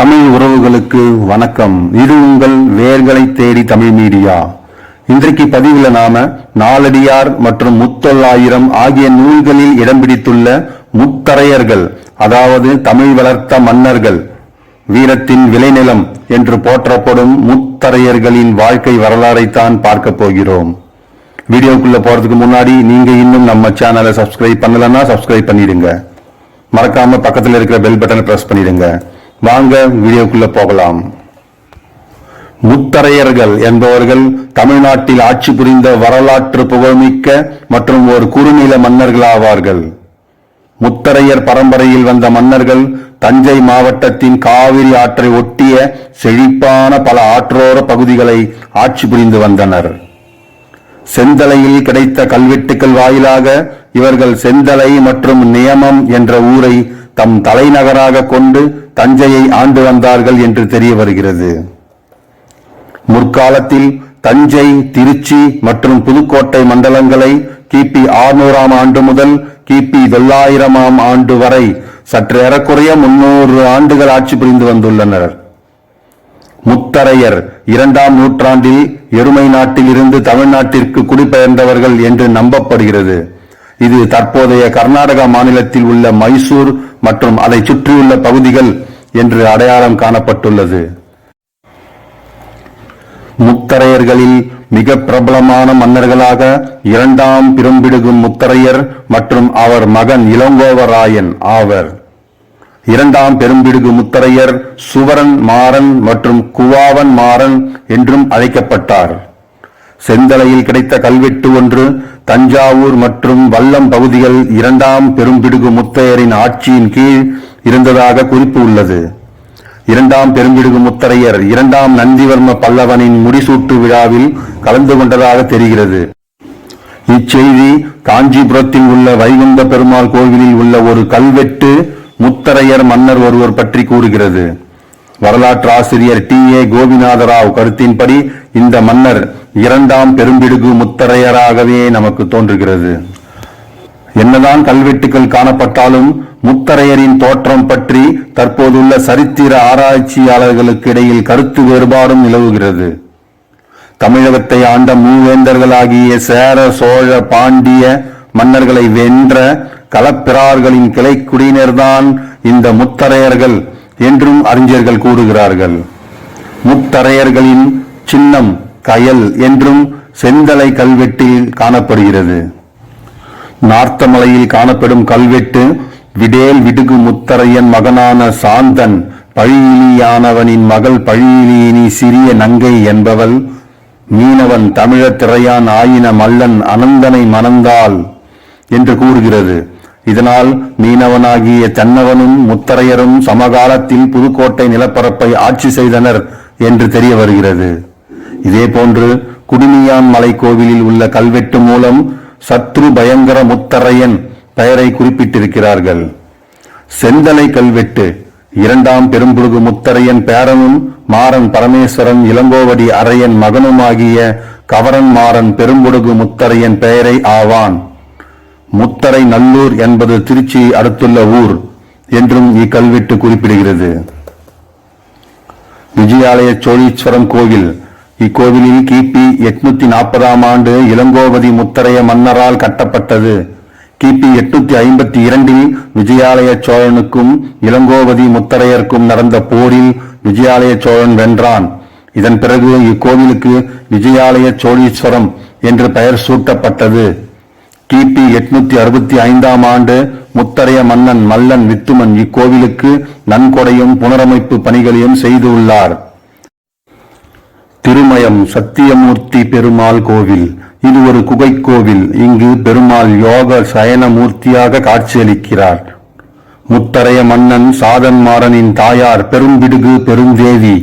தமிழ் உறவுகளுக்கு வணக்கம். இது உங்கள் வேர்களை தேடி தமிழ் மீடியா. இன்றைக்கு பதிவில் நாம நாலடியார் மற்றும் முத்தொள்ளாயிரம் ஆகிய நூல்களில் இடம் பிடித்துள்ள முத்தரையர்கள் அதாவது தமிழ் வளர்த்த மன்னர்கள் வீரத்தின் விளைநிலம் என்று போற்றப்படும் முத்தரையர்களின் வாழ்க்கை வரலாறைத்தான் பார்க்க போகிறோம். வீடியோக்குள்ள போறதுக்கு முன்னாடி நீங்க இன்னும் நம்ம சேனலை சப்ஸ்கிரைப் பண்ணலன்னா சப்ஸ்கிரைப் பண்ணிடுங்க. மறக்காம பக்கத்தில் இருக்கிற பெல் பட்டனை பிரஸ் பண்ணிடுங்க. வாங்க வீடியோக்குள்ள போகலாம். முத்தரையர்கள் என்பவர்கள் தமிழ்நாட்டில் ஆட்சி புரிந்த வரலாற்று புகழ்மிக்க மற்றும் ஒரு குறுநில மன்னர்களாவார்கள். முத்தரையர் பரம்பரையில் வந்த மன்னர்கள் தஞ்சை மாவட்டத்தின் காவிரி ஆற்றை ஒட்டிய செழிப்பான பல ஆற்றோர பகுதிகளை ஆட்சி புரிந்து வந்தனர். செந்தலையில் கிடைத்த கல்வெட்டுக்கள் வாயிலாக இவர்கள் செந்தலை மற்றும் நியமம் என்ற ஊரை தம் தலைநகராக கொண்டு தஞ்சையை ஆண்டு வந்தார்கள் என்று தெரிய வருகிறது. முற்காலத்தில் தஞ்சை திருச்சி மற்றும் புதுக்கோட்டை மண்டலங்களை கிபி ஆறுநூறாம் ஆண்டு முதல் கிபி தொள்ளாயிரமாம் ஆண்டு வரை சற்று ஏறக்குறைய முன்னூறு ஆண்டுகள் ஆட்சி புரிந்து வந்துள்ளனர். முத்தரையர் இரண்டாம் நூற்றாண்டில் எருமை நாட்டில் இருந்து தமிழ்நாட்டிற்கு குடிபெயர்ந்தவர்கள் என்று நம்பப்படுகிறது. இது தற்போதைய கர்நாடக மாநிலத்தில் உள்ள மைசூர் மற்றும் அதை சுற்றியுள்ள பகுதிகள் என்று அடையாளம் காணப்பட்டுள்ளது. முத்தரையர்களில் மிக பிரபலமான மன்னர்களாக இரண்டாம் பிரம்பிடுகும் முத்தரையர் மற்றும் அவர் மகன் இளங்கோவராயன் ஆவர். இரண்டாம் பெரும்பிடுகு முத்தரையர் சுவரன் மாறன் மற்றும் குவாவன் மாறன் என்றும் அழைக்கப்பட்டார். செந்தலையில் கிடைத்த கல்வெட்டு ஒன்று தஞ்சாவூர் மற்றும் வல்லம் பகுதிகள் இரண்டாம் பெரும்பிடுகு முத்தையரின் ஆட்சியின் கீழ் இருந்ததாக குறிப்பு உள்ளது. இரண்டாம் பெரும்பிடுகு முத்தரையர் இரண்டாம் நந்திவர்ம பல்லவனின் முடிசூட்டு விழாவில் கலந்து கொண்டதாக தெரிகிறது. இச்செய்தி காஞ்சிபுரத்தில் உள்ள வைகுந்த பெருமாள் கோவிலில் உள்ள ஒரு கல்வெட்டு முத்தரையர் மன்னர் ஒருவர் பற்றி கூறுகிறது. வரலாற்று ஆசிரியர் டி. ஏ. கோபிநாத ராவ் கருத்தின்படி இந்த மன்னர் இரண்டாம் பெரும்பிடுகு முத்தரையராகவே நமக்கு தோன்றுகிறது. என்னதான் கல்வெட்டுகள் காணப்பட்டாலும் முத்தரையரின் தோற்றம் பற்றி தற்போதுள்ள சரித்திர ஆராய்ச்சியாளர்களுக்கு இடையில் கருத்து வேறுபாடும் நிலவுகிறது. தமிழகத்தை ஆண்ட மூவேந்தர்களாகிய சேர சோழ பாண்டிய மன்னர்களை வென்ற களப்பிரார்களின் கிளைக்குடியினர்தான் இந்த முத்தரையர்கள் என்றும் அறிஞர்கள் கூறுகிறார்கள். முத்தரையர்களின் சின்னம் கயல் என்றும் செந்தலை கல்வெட்டில் காணப்படுகிறது. நார்த்தமலையில் காணப்படும் கல்வெட்டு விடேல் விடுகு முத்தரையன் மகனான சாந்தன் பழியிலியானவனின் மகள் பழியிலியினி சிறிய நங்கை என்பவள் மீனவன் தமிழத் திரையான் ஆயின மல்லன் அனந்தனை மணந்தாள் என்று கூறுகிறது. இதனால் மீனவனாகிய தன்னவனும் முத்தரையரும் சமகாலத்தில் புதுக்கோட்டை நிலப்பரப்பை ஆட்சி செய்தனர் என்று தெரிய வருகிறது. இதேபோன்று குடுமியான் மலை கோவிலில் உள்ள கல்வெட்டு மூலம் சத்ரு பயங்கர முத்தரையன் பெயரை குறிப்பிட்டிருக்கிறார்கள். செந்தலை கல்வெட்டு இரண்டாம் பெரும்புழுகு முத்தரையன் பேரனும் மாறன் பரமேஸ்வரன் இளங்கோவடி அரையன் மகனுமாகிய கவரன் மாறன் பெரும்புடுகு முத்தரையன் பெயரை ஆவான். முத்தரை நல்லூர் என்பது திருச்சி அடுத்துள்ள ஊர் என்றும் இக்கல்வெட்டு குறிப்பிடுகிறது. விஜயாலய சோழீஸ்வரம் கோவில் இக்கோவிலில் கிபி எட்நூத்தி நாற்பதாம் ஆண்டு இளங்கோவதி முத்தரைய மன்னரால் கட்டப்பட்டது. கிபி எட்நூத்தி ஐம்பத்தி இரண்டில் விஜயாலய சோழனுக்கும் இளங்கோவதி முத்தரையருக்கும் நடந்த போரில் விஜயாலய சோழன் வென்றான். இதன் பிறகு இக்கோவிலுக்கு விஜயாலய சோழீஸ்வரம் என்று பெயர் சூட்டப்பட்டது. கிபி எட்நூத்தி அறுபத்தி ஐந்தாம் ஆண்டு முத்தரைய மன்னன் மல்லன் வித்துமன் இக்கோவிலுக்கு நன்கொடையும் புனரமைப்பு பணிகளையும் செய்துள்ளார் திருமயம் சத்தியமூர்த்தி பெருமாள் கோவில். இது ஒரு குகை கோவில். இங்கு பெருமாள் யோக சயனமூர்த்தியாக காட்சியளிக்கிறார். முத்தரைய மன்னன் சாதன் மாறனின் தாயார் பெரும்பிடுகு பெருந்தேவி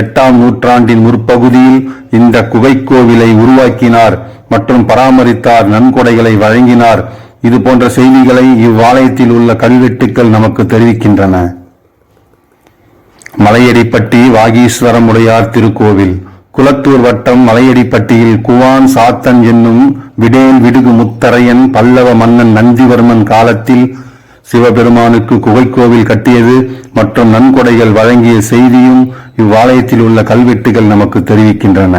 எட்டாம் நூற்றாண்டின் முற்பகுதியில் இந்த குகை கோவிலை உருவாக்கினார் மற்றும் பராமரித்தார் நன்கொடைகளை வழங்கினார். இது போன்ற செய்திகளை இவ்வாலயத்தில் உள்ள கல்வெட்டுக்கள் நமக்கு தெரிவிக்கின்றன. மலையடிப்பட்டி வாகீஸ்வரமுடையார் திருக்கோவில். குளத்தூர் வட்டம் மலையடிப்பட்டியில் குவான் சாத்தன் என்னும் விடேல் விடுகு முத்தரையன் பல்லவ மன்னன் நந்திவர்மன் காலத்தில் சிவபெருமானுக்கு குகைக்கோவில் கட்டியது மற்றும் நன்கொடைகள் வழங்கிய செய்தியும் இவ்வாலயத்தில் உள்ள கல்வெட்டுகள் நமக்கு தெரிவிக்கின்றன.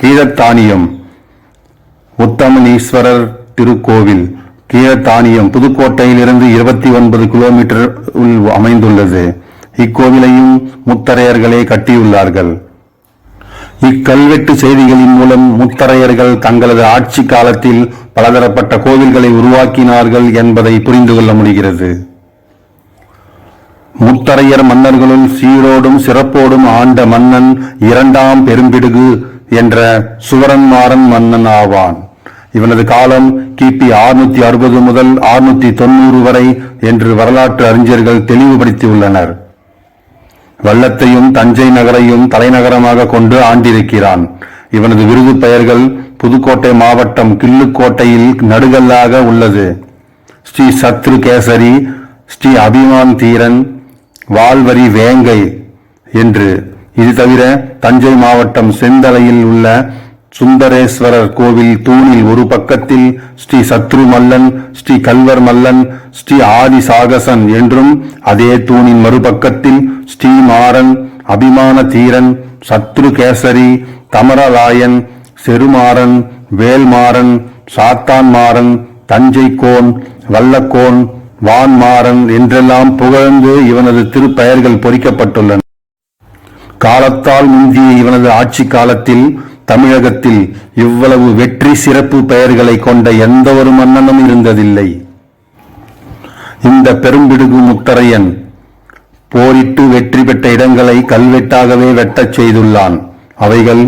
கீழத்தானியம் உத்தமனீஸ்வரர் திருக்கோவில். கீழத்தானியம் புதுக்கோட்டையிலிருந்து இருபத்தி ஒன்பது கிலோமீட்டர் உள் அமைந்துள்ளது. இக்கோவிலையும் முத்தரையர்களே கட்டியுள்ளார்கள். இக்கல்வெட்டு செய்திகளின் மூலம் முத்தரையர்கள் தங்களது ஆட்சி காலத்தில் பலதரப்பட்ட கோவில்களை உருவாக்கினார்கள் என்பதை புரிந்து கொள்ள முடிகிறது. முத்தரையர் மன்னர்களுள் சீரோடும் சிறப்போடும் ஆண்ட மன்னன் இரண்டாம் பெரும்பிடுகு என்ற சுவரன்மாறன் மன்னன் ஆவான். இவனது காலம் கிபி 660 அறுபது முதல் 690 தொண்ணூறு வரை என்று வரலாற்று அறிஞர்கள் தெளிவுபடுத்தியுள்ளனர். வல்லத்தையும் தஞ்சை நகரையும் தலைநகரமாக கொண்டு ஆண்டிருக்கிறான். இவனது விருது பெயர்கள் புதுக்கோட்டை மாவட்டம் கிள்ளுக்கோட்டையில் நடுகல்லாக உள்ளது. ஸ்ரீ சத்ரு கேசரி ஸ்ரீ அபிமான் தீரன் வால்வரி வேங்கை என்று. இது தவிர தஞ்சை மாவட்டம் செந்தலையில் உள்ள சுந்தரேஸ்வரர் கோவில் தூணில் ஒரு பக்கத்தில் ஸ்ரீ சத்ரு மல்லன் ஸ்ரீ கல்வர் மல்லன் ஸ்ரீ ஆதி சாகசன் என்றும் அதே தூணின் மறுபக்கத்தில் ஸ்ரீமாறன் அபிமான தீரன் சத்ரு கேசரி தமரலாயன் செருமாறன் வேல்மாறன் சாத்தான்மாறன் தஞ்சைக்கோன் வல்லக்கோன் வான்மாறன் என்றெல்லாம் புகழ்ந்து இவனது திருப்பெயர்கள் பொறிக்கப்பட்டுள்ளன. காலத்தால் முந்திய இவனது ஆட்சி காலத்தில் தமிழகத்தில் இவ்வளவு வெற்றி சிறப்பு பெயர்களை கொண்ட எந்த ஒரு மன்னனும் இருந்ததில்லை. இந்த பெரும்பிடுகு முத்தரையன் போரிட்டு வெற்றி பெற்ற இடங்களை கல்வெட்டாகவே வெட்டச் செய்துள்ளான். அவைகள்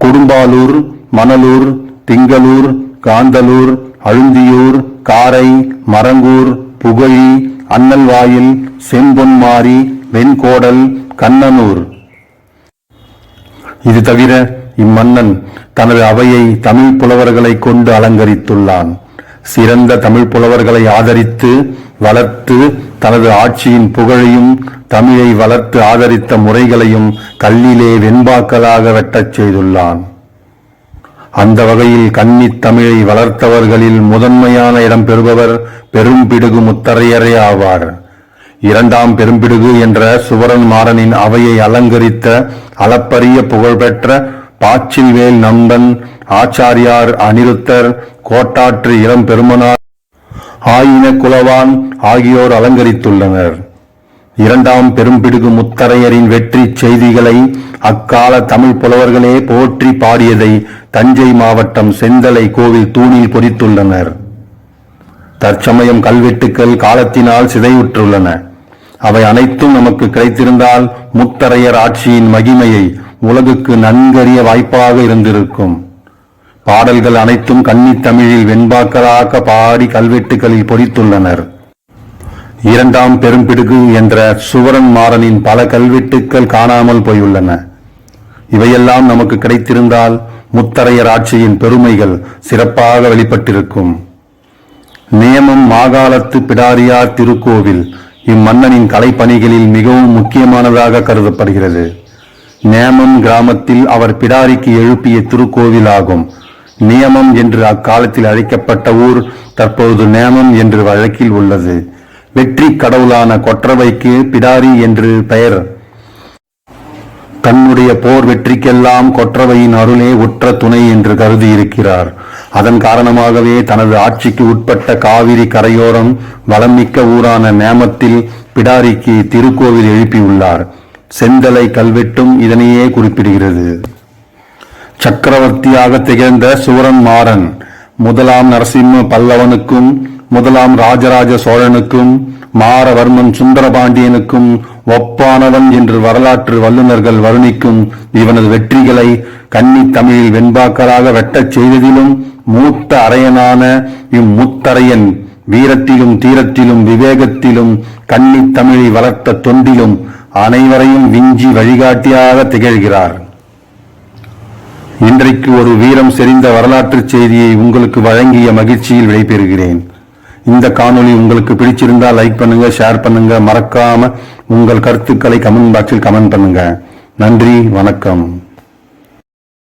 கொடும்பாலூர் மணலூர் திங்களூர் காந்தலூர் அழுந்தியூர் காரை மரங்கூர் புகழி அன்னல்வாயில் செம்பொன்மாரி வெண்கோடல் கண்ணனூர். இது தவிர இம்மன்னன் தனது அவையை தமிழ் புலவர்களை கொண்டு அலங்கரித்துள்ளான். சிறந்த தமிழ் புலவர்களை ஆதரித்து வளர்த்து தனது ஆட்சியின் புகழையும் தமிழை வளர்த்து ஆதரித்த முறைகளையும் கல்லிலே வெண்பாக்களாக வெட்டச் செய்துள்ளான். அந்த வகையில் கன்னித் தமிழை வளர்த்தவர்களில் முதன்மையான இடம் பெறுபவர் பெரும்பிடுகு முத்தரையரே ஆவார். இரண்டாம் பெரும்பிடுகு என்ற சுவரன் மாறனின் அவையை அலங்கரித்த அளப்பரிய புகழ்பெற்ற பாச்சில்வேல் நம்பன் ஆச்சாரியார் அனிருத்தர் கோட்டாற்று இளம் பெருமனார் ஆயின குலவான் ஆகியோர் அலங்கரித்துள்ளனர். இரண்டாம் பெரும்பிடுகு முத்தரையரின் வெற்றி செய்திகளை அக்கால தமிழ் புலவர்களே போற்றி பாடியதை தஞ்சை மாவட்டம் செந்தலை கோவில் தூணில் பொறித்துள்ளனர். தற்சமயம் கல்வெட்டுக்கள் காலத்தினால் சிதைவுற்றுள்ளன. அவை அனைத்தும் நமக்கு கிடைத்திருந்தால் முத்தரையர் ஆட்சியின் மகிமையை உலகுக்கு நன்கறிய வாய்ப்பாக இருந்திருக்கும். பாடல்கள் அனைத்தும் கன்னித் தமிழில் வெண்பாக்களாக பாடி கல்வெட்டுகளில் பொறித்துள்ளனர். இரண்டாம் பெரும்பிடுகு என்ற சுவரன் மாறனின் பல கல்வெட்டுக்கள் காணாமல் போயுள்ளன. இவையெல்லாம் நமக்கு கிடைத்திருந்தால் முத்தரையர் ஆட்சியின் பெருமைகள் சிறப்பாக வெளிப்பட்டிருக்கும். நியமம் மாகாளத்து பிடாரியார் திருக்கோவில் இம்மன்னனின் கலைப்பணிகளில் மிகவும் முக்கியமானதாக கருதப்படுகிறது. நேமம் கிராமத்தில் அவர் பிடாரிக்கு எழுப்பிய திருக்கோவில் ஆகும் நியமம் என்று அக்காலத்தில் அழைக்கப்பட்ட ஊர் தற்போது நேமம் என்று வழக்கில் உள்ளது. வெற்றி கடவுளான கொற்றவைக்கு பிடாரி என்று பெயர் தன்னுடைய போர் வெற்றிக்கெல்லாம் கொற்றவையின் அருளே உற்ற துணை என்று கருதி இருக்கிறார் அதன் காரணமாகவே தனது ஆட்சிக்கு உட்பட்ட காவிரி கரையோரம் வளமிக்க ஊரான நேமத்தில் பிடாரிக்கு திருக்கோவில் எழுப்பியுள்ளார். செந்தலை கல்வெட்டும் இதனையே குறிப்பிடுகிறது. சக்கரவர்த்தியாக திகழ்ந்த சுவரன் மாறன் முதலாம் நரசிம்ம பல்லவனுக்கும் முதலாம் ராஜராஜ சோழனுக்கும் மாரவர்மன் சுந்தரபாண்டியனுக்கும் ஒப்பானவன் என்று வரலாற்று வல்லுநர்கள் வருணிக்கும் இவனது வெற்றிகளை கன்னித் தமிழில் வெண்பாக்களாக வெட்டச் செய்ததிலும் மூத்த அரையனான இம்முத்தரையன் வீரத்திலும் தீரத்திலும் விவேகத்திலும் கன்னித் தமிழை வளர்த்த தொண்டிலும் அனைவரையும் விஞ்சி வழிகாட்டியாக திகழ்கிறார். இன்றைக்கு ஒரு வீரம் செறிந்த வரலாற்று செய்தியை உங்களுக்கு வழங்கிய மகிழ்ச்சியில் விடைபெறுகிறேன். இந்த காணொளி உங்களுக்கு பிடிச்சிருந்தா லைக் பண்ணுங்க ஷேர் பண்ணுங்க. மறக்காம உங்கள் கருத்துக்களை கமெண்ட் பாக்ஸில் கமெண்ட் பண்ணுங்க. நன்றி வணக்கம்.